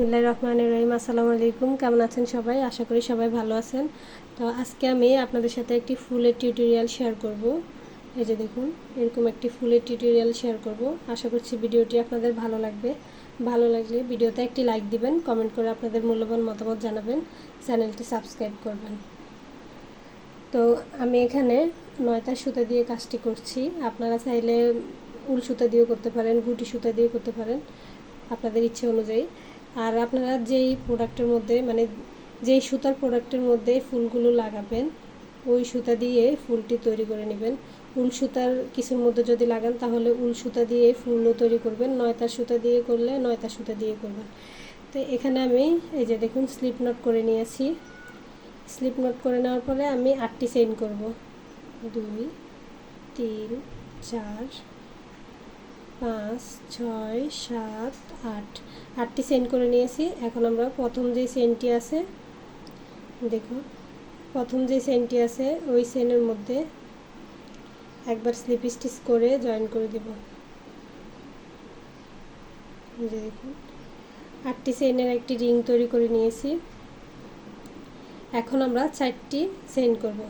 বিসমিল্লাহ রহমান রহিম, আসসালামু আলাইকুম। কেমন আছেন সবাই? আশা করি সবাই ভালো আছেন। তো আজকে আমি আপনাদের সাথে একটি ফুলের টিউটোরিয়াল শেয়ার করব। এই যে দেখুন, এরকম একটি ফুলের টিউটোরিয়াল শেয়ার করব। আশা করছি ভিডিওটি আপনাদের ভালো লাগবে। ভালো লাগলে ভিডিওতে একটি লাইক দিবেন কমেন্ট করে আপনাদের মূল্যবান মতামত জানাবেন, চ্যানেলটি সাবস্ক্রাইব করবেন। তো আমি এখানে নয়টা সুতা দিয়ে কাজটি করছি। আপনারা চাইলে উল সুতা দিয়েও করতে পারেন, গুটি সুতা দিয়ে করতে পারেন, আপনাদের ইচ্ছে অনুযায়ী। আর আপনারা যেই প্রোডাক্টের মধ্যে মানে যেই সুতার প্রোডাক্টের মধ্যে ফুলগুলো লাগাবেন, ওই সুতা দিয়ে ফুলটি তৈরি করে নেবেন। উল সুতার কিছুর মধ্যে যদি লাগান, তাহলে উল সুতা দিয়ে ফুলও তৈরি করবেন, নয়তা সুতা দিয়ে করলে নয়তা সুতা দিয়ে করবেন। তো এখানে আমি, এই যে দেখুন স্লিপ নট করে নিয়েছি। স্লিপ নট করে নেওয়ার পরে আমি আটটি চেইন করব। দুই, তিন, চার পাঁচ, ছয়, সাত, আট। আটটি সেন্ড করে নিয়েছি। এখন আমরা প্রথম যে সেন্টটি আছে দেখুন প্রথম যে সেন্টটি আছে, ওই সেনের মধ্যে একবার স্লিপ স্টিচ করে জয়েন করে দেব। দেখুন আটটি সেনের একটি রিং তৈরি করে নিয়েছি। এখন আমরা চারটি সেন্ড করব।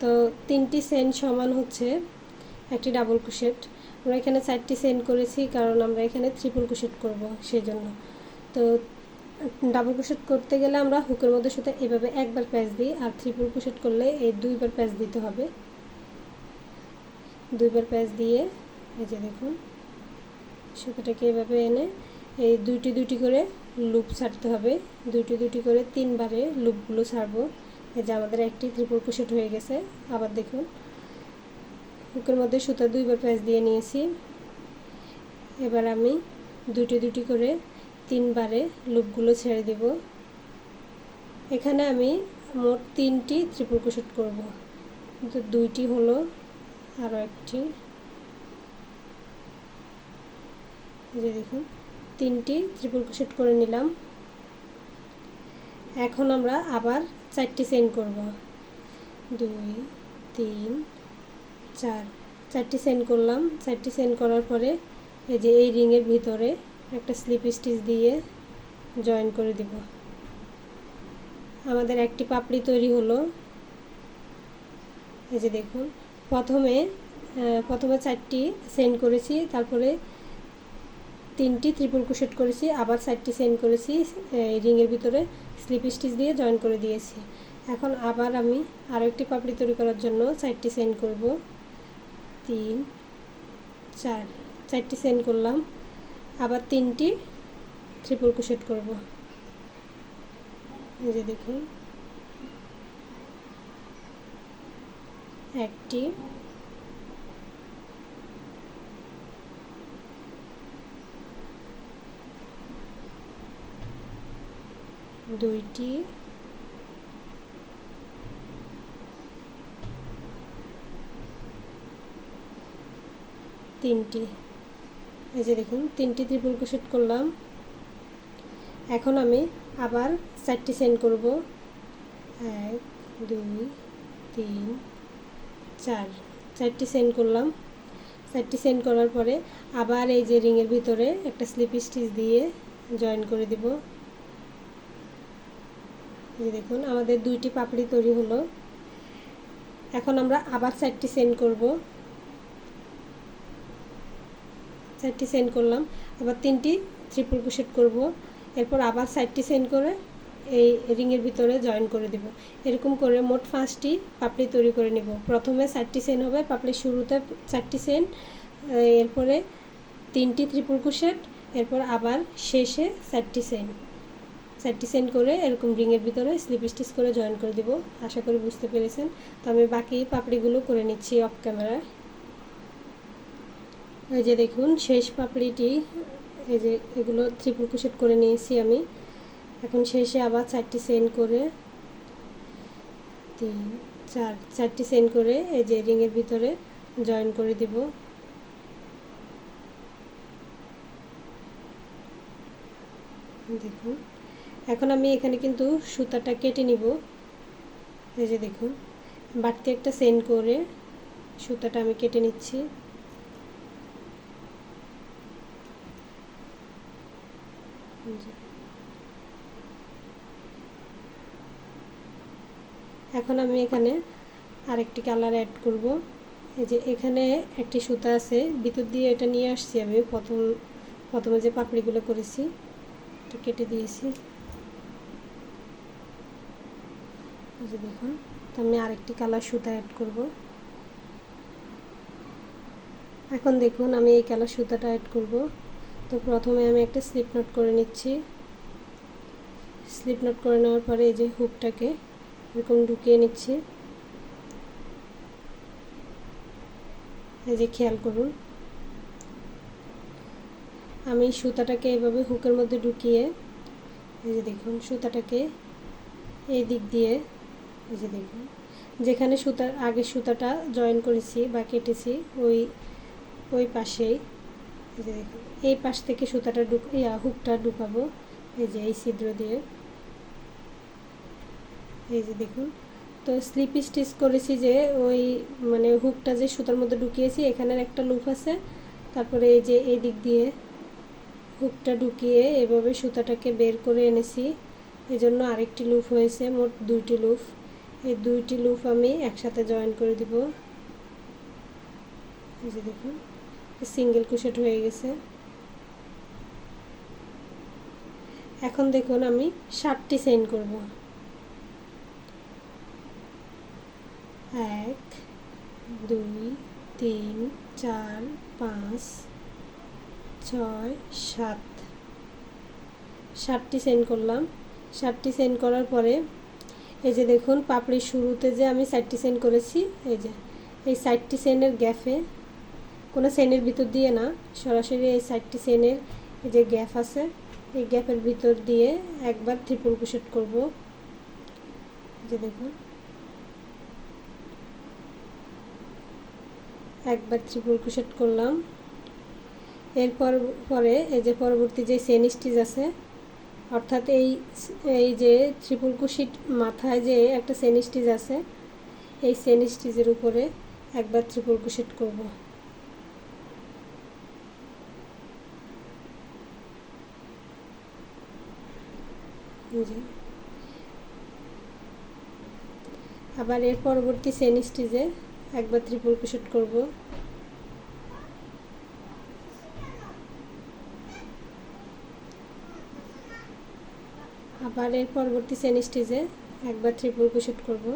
তো তিনটি সেন্ট সমান হচ্ছে একটি ডাবল কুশেট আমরা এখানে চারটি সেন্ড করেছি, কারণ আমরা এখানে ট্রিপল কুশেট করব সেই জন্য তো ডাবল কুশেট করতে গেলে আমরা হুকের মধ্যে সুতা এভাবে একবার প্যাচ দিই, আর ট্রিপল কুশেট করলে এই দুইবার প্যাচ দিতে হবে। দুইবার প্যাচ দিয়ে, এই যে দেখুন, সুতাটাকে এভাবে এনে এই দুইটি দুইটি করে লুপ ছাড়তে হবে। দুইটি দুইটি করে তিনবারে লুপগুলো ছাড়বো। এই যে আমাদের একটি ত্রিপুর কুশেট হয়ে গেছে। আবার দেখুন হুকের মধ্যে সুতা দুইবার প্যাচ দিয়ে নিয়েছি। এবার আমি দুটি দুটি করে তিনবারে লুপগুলো ছেড়ে দেব। এখানে আমি মোট তিনটি ত্রিপুর কুশেট করব। কিন্তু দুইটি হলো আরও একটি। যে দেখুন, তিনটি ত্রিপুর কুশেট করে নিলাম। এখন আমরা আবার চারটি সেন্ড করব। দুই, তিন, চার চারটি সেন্ড করলাম। চারটি সেন্ড করার পরে এই যে এই রিংয়ের ভিতরে একটা স্লিপ স্টিচ দিয়ে জয়েন করে দিব। আমাদের একটি পাপড়ি তৈরি হলো। এই যে দেখুন, প্রথমে প্রথমে চারটি সেন্ড করেছি, তারপরে তিনটি ত্রিপুল কুশেট করেছি, আবার চারটি সেন্ড করেছি, এই রিংয়ের ভিতরে স্লিপ স্টিচ দিয়ে জয়েন করে দিয়েছি। এখন আবার আমি আরও একটি পাপড়ি তৈরি করার জন্য চারটি সেন্ড করব। তিন চার চারটি সেন্ড করলাম। আবার তিনটি ট্রিপল কুশেট করব। যে দেখুন। একটি দুইটি তিনটি। এই যে দেখুন, তিনটি ত্রিপুল কুশেট করলাম। এখন আমি আবার চারটি সেন্ড করব। এক, দুই, তিন, চার। চারটি সেন্ড করলাম। চারটি সেন্ড করার পরে আবার এই যে রিংয়ের ভিতরে একটা স্লিপ স্টিচ দিয়ে জয়েন করে দিব। এই দেখুন, আমাদের দুইটি পাপড়ি তৈরি হলো। এখন আমরা আবার চারটি সেন্ড করব। চারটি সেন্ড করলাম। আবার তিনটি ট্রিপল কুশেট করব। এরপর আবার চারটি সেন্ড করে এই রিংয়ের ভিতরে জয়েন করে দেব। এরকম করে মোট পাঁচটি পাপড়ি তৈরি করে নেব। প্রথমে চারটি সেন হবে, পাপড়ির শুরুতে চারটি সেন এরপরে তিনটি ত্রিপুল কুশেট এরপর আবার শেষে চারটি সেন চারটি সেন করে এরকম রিংয়ের ভিতরে স্লিপ স্টিচ করে জয়েন করে দেব। আশা করি বুঝতে পেরেছেন। তো আমি বাকি পাপড়িগুলো করে নিচ্ছি অফ ক্যামেরায় এই যে দেখুন, শেষ পাপড়িটি, এই যে এগুলো ত্রিপুল কুশেট করে নিয়েছি আমি। এখন শেষে আবার চারটি সেন্ড করে, তিন, চার, চারটি সেন্ড করে এই যে রিংয়ের ভিতরে জয়েন করে দিব। দেখুন, এখন আমি এখানে কিন্তু সুতাটা কেটে নিব। এই যে দেখুন, বাড়তি একটা সেন্ড করে সুতাটা আমি কেটে নিচ্ছি। এখন আমি এখানে আরেকটি কালার অ্যাড করব। এই যে এখানে একটি সুতা আছে, ভিতর দিয়ে এটা নিয়ে আসছি আমি। প্রথম, প্রথমে যে পাপড়িগুলো করেছি, এটা কেটে দিয়েছি। দেখুন, তো আমি আরেকটি কালার সুতা অ্যাড করব। এখন দেখুন, আমি এই কালার সুতাটা অ্যাড করব। তো প্রথমে আমি একটা স্লিপ নোট করে নিচ্ছি। স্লিপ নোট করে নেওয়ার পরে এই যে হুকটাকে এরকম ঢুকিয়ে নিচ্ছি। এই যে খেয়াল করুন। আমি সুতাটাকে এভাবে হুকের মধ্যে ঢুকিয়ে, এই যে দেখুন সুতাটাকে এই দিক দিয়ে, এই যে দেখুন। যেখানে সুতার আগে সুতাটা জয়েন করেছি বা কেটেছি, ওই ওই পাশেই, এই দেখুন। এই পাশ থেকে সুতাটা ঢুক হুকটা ঢুকাবো, এই যে এই ছিদ্র দিয়ে। এই যে দেখুন, তো স্লিপ স্টিচ করেছি যে ওই মানে হুকটা যে সুতার মধ্যে ঢুকিয়েছি এখানের একটা লুপ আছে। তারপরে এই যে এই দিক দিয়ে হুকটা ঢুকিয়ে এভাবে সুতাটাকে বের করে এনেছি। এজন্য আরেকটি লুপ হয়েছে, মোট দুইটি লুপ এই দুইটি লুপ আমি একসাথে জয়েন করে দিব। এই যে দেখুন সিঙ্গেল কুশেট হয়ে গেছে। এখন দেখুন আমি ষাটটি সেন্ড করব। এক, দুই, তিন, চার, পাঁচ, ছয়, সাত। সাতটি সেন্ড করলাম। ষাটটি সেন্ড করার পরে এই যে দেখুন, পাপড়ির শুরুতে যে আমি সাইডটি সেন্ড করেছি, এই যে, এই সাইডটি সেনের গ্যাফে কোনো সেনের ভিতর দিয়ে না, সরাসরি এই সাইডটি সেনের এই যে গ্যাপ আছে, এই গ্যাপের ভিতর দিয়ে একবার ট্রিপল কুশেট করব। যে দেখুন। একবার ট্রিপল কুশেট করলাম। এরপর পরে এই যে পরবর্তী যে সেন স্টিচ আছে, অর্থাৎ এই এই যে ট্রিপল কুশিট মাথায় যে একটা সেন স্টিচ আছে, এই সেন স্টিচের উপরে একবার ট্রিপল কুশেট করব। আবার এর পরবর্তী সেন স্টিচে একবার ত্রিপুল কুশেট করব। আবার এর পরবর্তী সেন স্টিচে একবার ত্রিপুল কুশেট করব।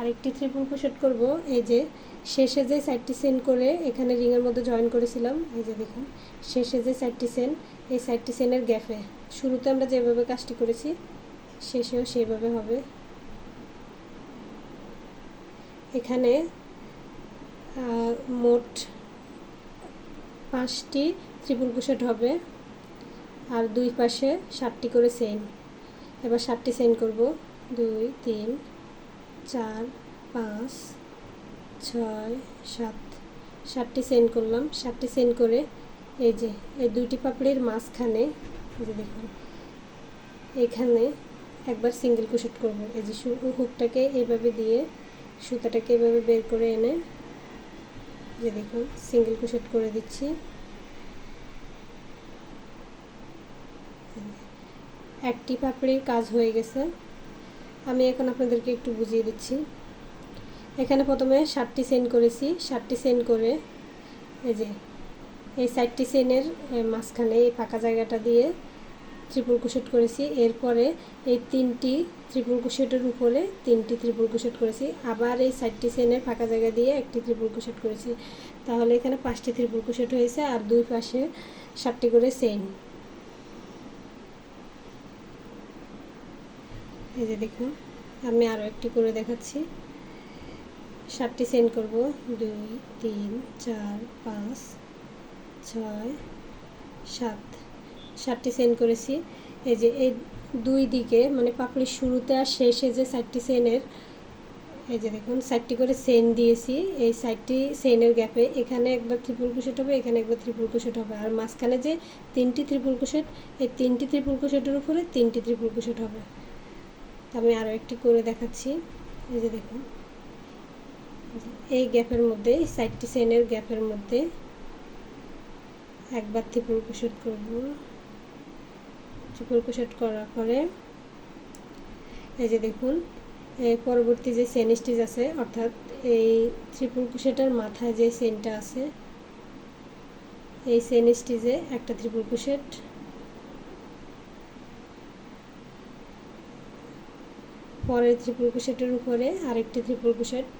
আরেকটি ত্রিপুল কুশেট করব, এই যে শেষে যে সাইডটি সেন্ড করে এখানে রিংয়ের মধ্যে জয়েন করেছিলাম, এই যে দেখুন, শেষে যে সাইডটি সেন এই সাইডটি সেনের গ্যাপে শুরুতে আমরা যেভাবে কাজটি করেছি, শেষেও সেভাবে হবে। এখানে মোট পাঁচটি ত্রিপুল কুশেট হবে, আর দুই পাশে সাতটি করে সেন এবার সাতটি সেন করব। দুই, তিন, চার, পাঁচ ছয়, সাত, সাতটি সেন্ড করলাম। সাতটি সেন্ড করে এই যে, এই দুইটি পাপড়ির মাঝখানে যে দেখুন, এখানে একবার সিঙ্গেল কুশেট করব। এই যে হুকটাকে এইভাবে দিয়ে, সুতাটাকে এভাবে বের করে এনে যে দেখুন সিঙ্গেল কুশেট করে দিচ্ছি। একটি পাপড়ির কাজ হয়ে গেছে। আমি এখন আপনাদেরকে একটু বুঝিয়ে দিচ্ছি। এখানে প্রথমে সাতটি সেন্ড করেছি। সাতটি সেন্ড করে এই যে, এই সাইডটি সেনের মাঝখানে এই ফাঁকা জায়গাটা দিয়ে ত্রিপুল কুশেট করেছি। এরপরে এই তিনটি ত্রিপুল কুশেটের উপরে তিনটি ত্রিপুল কুশেট করেছি। আবার এই সাইডটি সেনের ফাঁকা জায়গা দিয়ে একটি ত্রিপুল কুশেট করেছি। তাহলে এখানে পাঁচটি ত্রিপুল কুশেট হয়েছে আর দুই পাশে সাতটি করে সেন এই যে দেখুন, আমি আরও একটি করে দেখাচ্ছি। সাতটি সেন্ড করব। দুই, তিন, চার, পাঁচ, ছয়, সাত। সাতটি সেন্ড করেছি। এই যে এই দুই দিকে মানে পাপড়ির শুরুতে আর শেষে যে সাতটি সেনের, এই যে দেখুন সাইডটি করে সেন দিয়েছি। এই সাইডটি সেনের গ্যাপে এখানে একবার ত্রিপুল কুশেট হবে, এখানে একবার ত্রিপুল কুশেট হবে। আর মাঝখানে যে তিনটি ত্রিপুল কুশেট এই তিনটি ত্রিপুল কুশেটের উপরে তিনটি ত্রিপুল কুশেট হবে। আমি আরও একটি করে দেখাচ্ছি। এই যে দেখুন এই গ্যাপের মধ্যে সাইডটি সেনের গ্যাপের মধ্যে একবার ত্রিপুর ক্রোশেট করব। ত্রিপুর ক্রোশেট করার পরে, এই যে দেখুন, এই পরবর্তী যে চেন স্টিচ আছে, অর্থাৎ এই ত্রিপুর ক্রোশেটের মাথায় যে চেনটা আছে, এই চেন স্টিচে একটা ত্রিপুর ক্রোশেট পরের ত্রিপুর ক্রোশেটের উপরে আরেকটি ত্রিপুর ক্রোশেট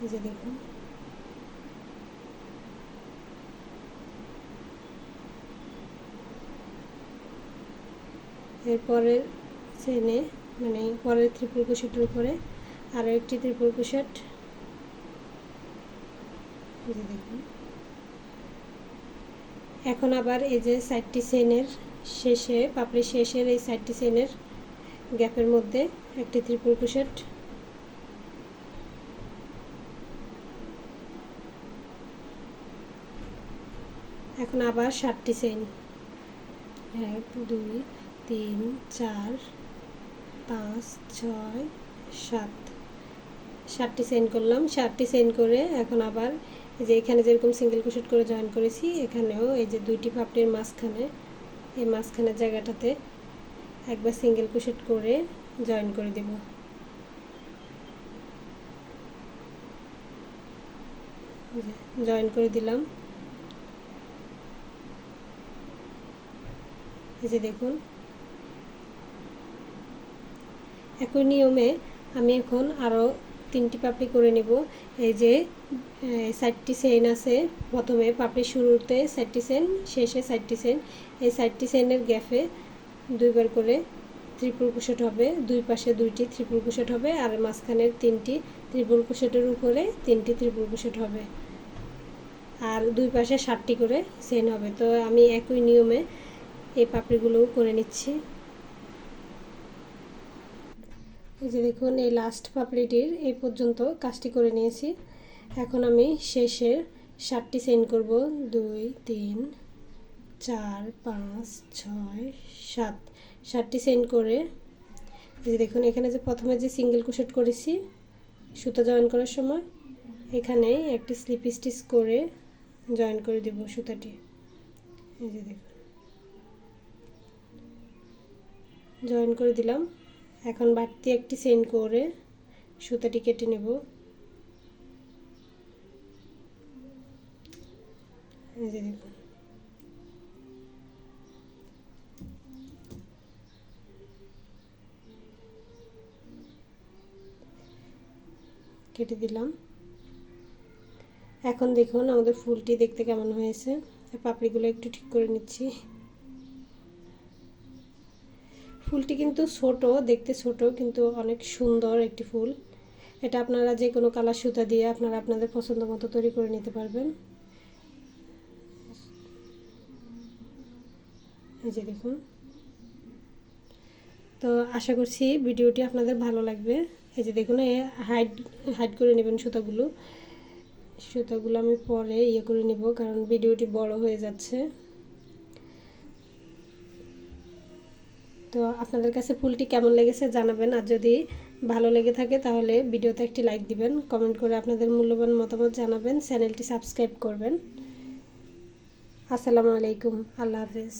এই যে দেখুন এরপরের চেনে মানে পরের ত্রিপুর কুশেটের উপরে আরও একটি ত্রিপুর কুশেট দেখুন এখন আবার এই যে সাইডটি চেনের শেষে পাপড়ির শেষের এই সাইডটি চেনের গ্যাপের মধ্যে একটি ত্রিপুর কুশেট এখন আবার ষাটটি চেন এক, দুই, তিন, চার, পাঁচ, ছয়, সাত। সাতটি সেন্ড করলাম। সাতটি সেন্ড করে এখন আবার এই যে এখানে যেরকম সিঙ্গেল কুশেট করে জয়েন করেছি, এখানেও এই যে দুইটি পাপড়ির মাঝখানে, এই মাঝখানের জায়গাটাতে একবার সিঙ্গেল কুশেট করে জয়েন করে দেব। জয়েন করে দিলাম। এই যে দেখুন। একই নিয়মে আমি এখন আরও তিনটি পাপড়ি করে নেব। এই যে সাইডটি সেন আছে প্রথমে পাপড়ি শুরুতে সাইডটি সেন, শেষে সাইডটি সেন। এই সাইডটি সেনের গ্যাপে দুইবার করে ত্রিপুল কুশেট হবে। দুই পাশে দুইটি ত্রিপুল কুশেট হবে আর মাঝখানের তিনটি ত্রিপুল কুশেটের উপরে তিনটি ত্রিপুল কুশেট হবে। আর দুই পাশে ষাটটি করে সেন হবে। তো আমি একই নিয়মে এই পাপড়িগুলোও করে নিচ্ছি। এই যে দেখুন, এই লাস্ট পাপড়িটির এই পর্যন্ত কাজটি করে নিয়েছি। এখন আমি শেষের সাতটি সেন্ড করব। দুই, তিন, চার, পাঁচ, ছয়, সাত। সাতটি সেন্ড করে এই যে দেখুন, এখানে যে প্রথমে যে সিঙ্গেল কুশেট করেছি, সুতা জয়েন করার সময়, এখানে একটি স্লিপ স্টিচ করে জয়েন করে দেব সুতাটি। এই যে দেখুন। জয়েন করে দিলাম। এখন বাড়তি একটি সেন্ড করে সুতাটি কেটে নেব। কেটে দিলাম। এখন দেখুন আমাদের ফুলটি দেখতে কেমন হয়েছে। পাপড়িগুলো একটু ঠিক করে নিচ্ছি। ফুলটি কিন্তু ছোট, দেখতে ছোট, কিন্তু অনেক সুন্দর একটি ফুল। এটা আপনারা যে কোনো কালার সুতা দিয়ে আপনারা আপনাদের পছন্দ মতো তৈরি করে নিতে পারবেন। এই যে দেখুন। তো আশা করছি ভিডিওটি আপনাদের ভালো লাগবে। এই যে দেখুন এই হাইড হাইড করে নেবেন সুতাগুলো। সুতাগুলো আমি পরে ইয়ে করে নিব, কারণ ভিডিওটি বড় হয়ে যাচ্ছে। তো আপনাদের কাছে ফুলটি কেমন লেগেছে জানাবেন, আর যদি ভালো লেগে থাকে তাহলে ভিডিওতে একটি লাইক দিবেন, কমেন্ট করে আপনাদের মূল্যবান মতামত জানাবেন, চ্যানেলটি সাবস্ক্রাইব করবেন। আসসালামু আলাইকুম, আল্লাহ হাফেজ।